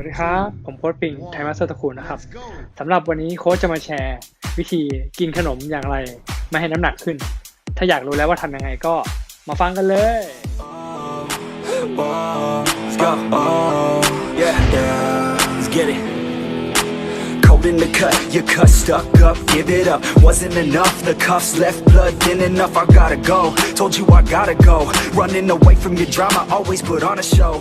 สวัสดีครับ ผมโค้ชปิงไทยมาสเตอร์ตะคูลนะครับสำหรับวันนี้โค้ชจะมาแชร์ วิธีกินขนมอย่างไร ไม่ให้น้ำหนักขึ้น ถ้าอยากรู้แล้วว่าทำยังไงก็มาฟังกันเลย Oh, let's go. Oh, yeah, yeah. Let's get it. In the cut, you cut stuck up, give it up. Wasn't enough, the cuffs left blood thin enough. I gotta go. Told you I gotta go. Running away from your drama, always put on a show.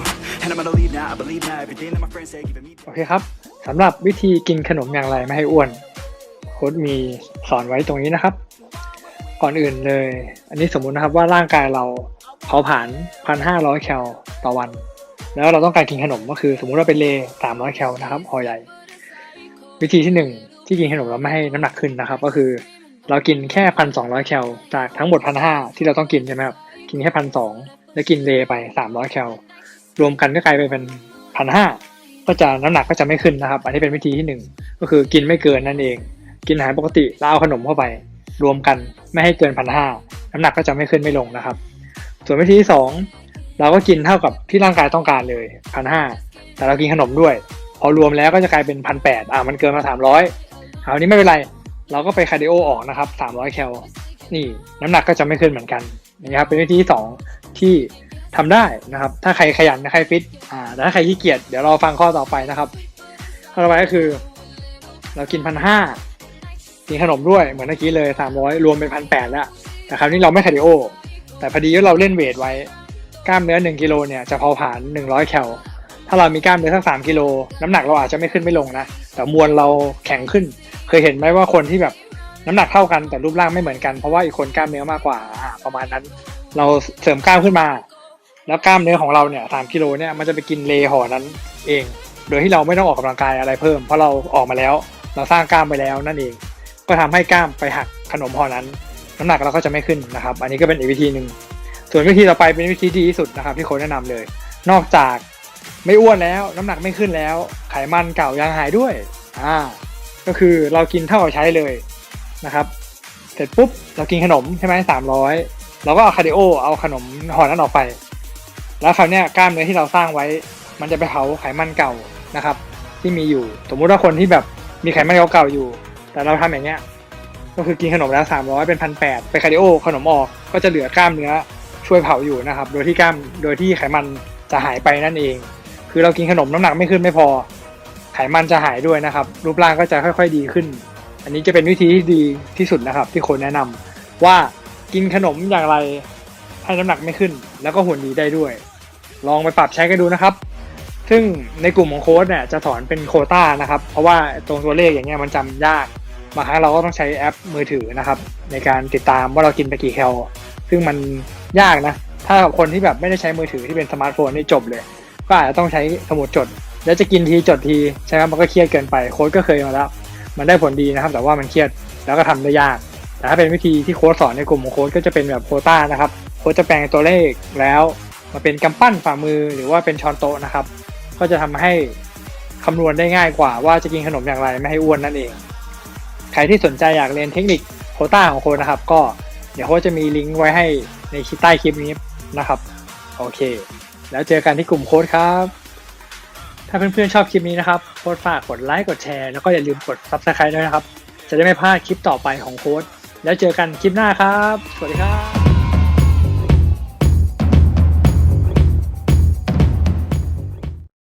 And I'm gonna leave now, I believe now everything that my friends say, giving me. โอเคครับ สำหรับวิธีกินขนมอย่างไรไม่ให้อ้วน โค้ดมีสอนไว้ตรงนี้นะครับ ก่อนอื่นเลย อันนี้สมมุตินะครับว่าร่างกายเราเผาผลาญ1,500 แคลต่อวัน แล้วเราต้องการกินขนมก็คือ สมมุติว่าเป็นเล300 แคลนะครับหอใหญ่ วิธีที่หนึ่งที่กินขนมเราไม่ให้น้ำหนักขึ้นนะครับ ก็คือ เรากินแค่พันสองร้อยแคลจากทั้งหมดพันห้าที่เราต้องกินใช่ไหมครับกินแค่พันสองแล้วกินเลไปสามร้อยแคลรวมกันก็กลายไปเป็นพันห้าก็จะน้ำหนักก็จะไม่ขึ้นนะครับ อันนี้เป็นวิธีที่หนึ่งก็คือกินไม่เกินนั่นเอง กินอาหารปกติแล้วเอาขนมเข้าไป รวมกันไม่ให้เกินพันห้าน้ำหนักก็จะไม่ขึ้นไม่ลงนะครับ ส่วนวิธีที่สองเราก็กินเท่ากับที่ร่างกายต้องการเลยพันห้าแต่เรากินขนมด้วย พอรวมแล้วก็จะกลายเป็นพันแปดอ่ามันเกินมาสามร้อยคราวนี้ไม่เป็นไร เราก็ไปคาร์ดิโอออกนะครับสามร้อยแคลนี่น้ำหนักก็จะไม่ขึ้นเหมือนกันนะครับเป็นวิธีที่สองที่ทำได้นะครับ ถ้าใครขยันใครฟิตอ่าแต่ถ้าใครขี้เกียจเดี๋ยวเราฟังข้อต่อไปนะครับข้อต่อไปก็คือ เรากินพันห้ากินขนมด้วยเหมือนเมื่อกี้เลยสามร้อยรวมเป็นพันแปดแล้วแต่คราวนี้เราไม่คาร์ดิโอแต่พอดีว่าเราเล่นเวทไว้กล้ามเนื้อหนึ่งกิโลเนี่ยจะเผาผลาญหนึ่งร้อยแคล ถ้าเรามีกล้ามเนื้อสักสามกิโลน้ำหนักเราอาจจะไม่ขึ้นไม่ลงนะแต่มวลเราแข็งขึ้น เคยเห็นไหมว่าคนที่แบบน้ำหนักเท่ากันแต่รูปร่างไม่เหมือนกันเพราะว่าอีกคนกล้ามเนื้อมากกว่าประมาณนั้น เราเสริมกล้ามขึ้นมา แล้วกล้ามเนื้อของเราเนี่ยสามกิโลเนี่ยมันจะไปกินเลห่อนั้นเอง โดยที่เราไม่ต้องออกกำลังกายอะไรเพิ่ม เพราะเราออกมาแล้ว เราสร้างกล้ามไปแล้วนั่นเอง ก็ทำให้กล้ามไปหักขนมห่อนั้น น้ำหนักเราก็จะไม่ขึ้นนะครับ อันนี้ก็เป็นอีกวิธีหนึ่งส่วนวิธีต่อไปเป็นวิธีที่ดีที่สุดนะครับ ที่โค้ชแนะนำเลย นอกจาก ไม่อ้วนแล้ว น้ำหนักไม่ขึ้นแล้ว ไขมันเก่ายังหายด้วย อ่า ก็คือเรากินเท่ากับใช้เลยนะครับ เสร็จปุ๊บเรากินขนมใช่ไหมสามร้อยเราก็เอาคาร์ดิโอเอาขนมห่อนั้นออกไป แล้วคราวนี้กล้ามเนื้อที่เราสร้างไว้ มันจะไปเผาไขมันเก่านะครับ ที่มีอยู่ สมมุติว่าคนที่แบบมีไขมันเก่าๆอยู่ แต่เราทำอย่างเงี้ย ก็คือกินขนมแล้วสามร้อยเป็นพันแปดไปคาร์ดิโอขนมออกก็จะเหลือกล้ามเนื้อช่วยเผาอยู่นะครับ โดยที่กล้ามโดยที่ไขมันจะหายไปนั่นเอง คือเรากินขนมน้ำหนักไม่ขึ้นไม่พอ ไขมันจะหายด้วยนะครับ รูปร่างก็จะค่อย ๆดีขึ้น อันนี้จะเป็นวิธีที่ดีที่สุดนะครับ ที่คนแนะนำว่ากินขนมอย่างไรให้น้ำหนักไม่ขึ้น แล้วก็หุ่นดีได้ด้วย ลองไปปรับใช้กันดูนะครับ ซึ่งในกลุ่มของโค้ดเนี่ยจะสอนเป็นโคต้านะครับ เพราะว่าตรงตัวเลขอย่างเงี้ยมันจำยากบางครั้งเราก็ต้องใช้แอปมือถือนะครับ ในการติดตามว่าเรากินไปกี่แคลซึ่งมันยากนะ ถ้าคนที่แบบไม่ได้ใช้มือถือที่เป็นสมาร์ทโฟนนี่จบเลย ก็อาจจะต้องใช้สมุดจด แล้วจะกินทีจดทีใช่ไหมมันก็เครียดเกินไปโค้ดก็เคยมาแล้ว มันได้ผลดีนะครับ แต่ว่ามันเครียดแล้วก็ทำได้ยาก แต่ถ้าเป็นวิธีที่โค้ดสอนในกลุ่มของโค้ดก็จะเป็นแบบโคต้านะครับโค้ดจะแปลงตัวเลขแล้วมาเป็นกำปั้นฝ่ามือหรือว่าเป็นช้อนโต๊ะนะครับ ก็จะทำให้คำนวณได้ง่ายกว่าว่าจะกินขนมอย่างไรไม่ให้อ้วนนั่นเอง ใครที่สนใจอยากเรียนเทคนิคโคต้าของโค้ดนะครับ ก็เดี๋ยวโค้ดจะมีลิงก์ไว้ให้ในใต้คลิปนี้นะครับ โอเค แล้วเจอกันที่กลุ่มโค้ดครับ ถ้าเพื่อนๆชอบคลิปนี้นะครับโค้ดฝากกดไลค์กดแชร์แล้วก็อย่าลืมกด subscribe ด้วยนะครับ จะได้ไม่พลาดคลิปต่อไปของโค้ดแล้วเจอกันคลิปหน้าครับ สวัสดีครับ